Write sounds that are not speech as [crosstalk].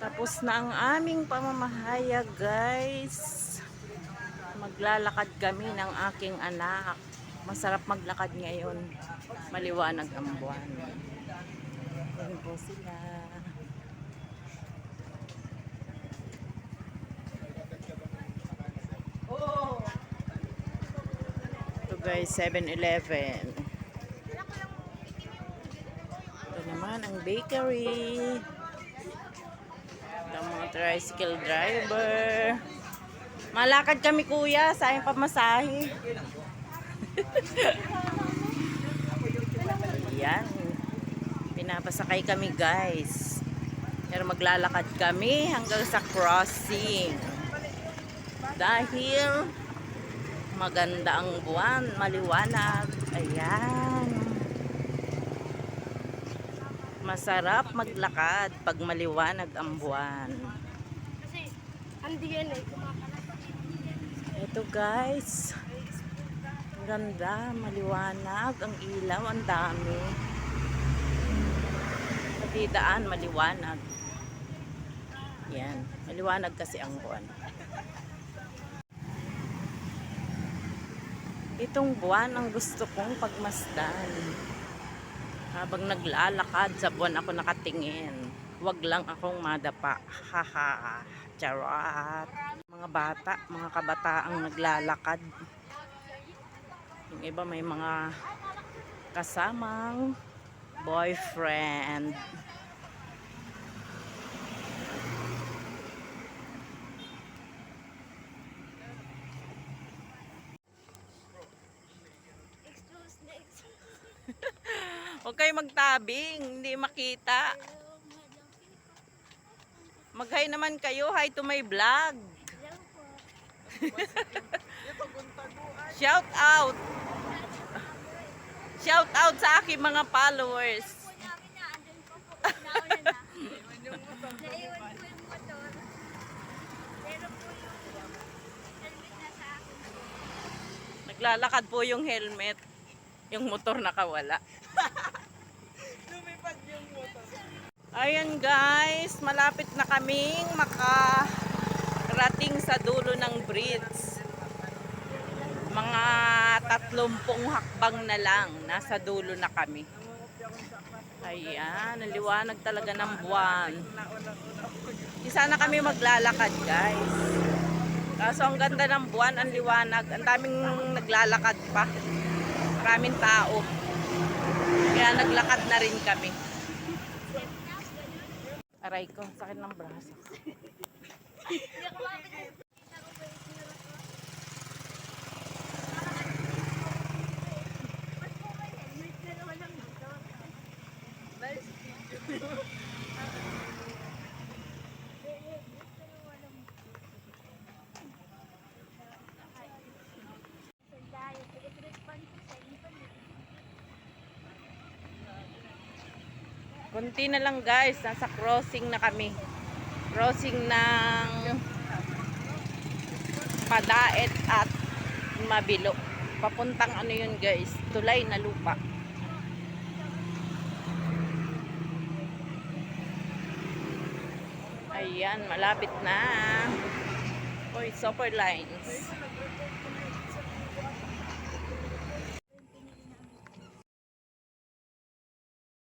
Tapos na ang aming pamamahaya, guys. Maglalakad kami ng aking anak. Masarap maglakad ngayon. Maliwanag ang buwan. Yan po sila. Ito guys, 7-Eleven. Ito naman ang bakery. Tricycle driver. Malakad kami kuya, sayang pamasahe. [laughs] Yan. Pinapasakay kami guys. Pero maglalakad kami hanggang sa crossing. Dahil maganda ang buwan, maliwanag. Ayan. Masarap maglakad pag maliwanag ang buwan. Kasi, hindi yan eh. Ito guys. Ang ganda, maliwanag, ang ilaw, ang dami. Pati daan, maliwanag. Yan, maliwanag kasi ang buwan. Itong buwan ang gusto kong pagmasdan. Habang naglalakad sa buwan ako nakatingin. Huwag lang akong madapa. Haha. Charot. Mga bata, mga kabataang naglalakad. Yung iba may mga kasamang boyfriend. Huwag kayo magtabing, hindi makita. Mag-hi naman kayo, hi to my vlog. [laughs] Shout out. Shout out sa aking mga followers. [laughs] Naglalakad po yung helmet. Yung motor nakawala. [laughs] Ayan guys, malapit na kaming makarating sa dulo ng bridge. Mga tatlumpong hakbang na lang, nasa dulo na kami. Ayan, ang liwanag talaga ng buwan. Isa na kami maglalakad guys. Kaso ang ganda ng buwan, ang liwanag. Ang daming naglalakad pa. Maraming tao. Kaya naglakad na rin kami. Aray ko, sakit ng braso. Hindi [laughs] ako makapit. Kita ko po yung sinura ko. Ba't po may helmet na naman ang motor? Balis. Sandaya, respond ko sa inyo. Kunti na lang guys, nasa crossing na kami. Crossing ng Padaet at Mabilo. Papuntang ano yun guys, tulay na lupa. Ayan, malapit na. Oy, super lines.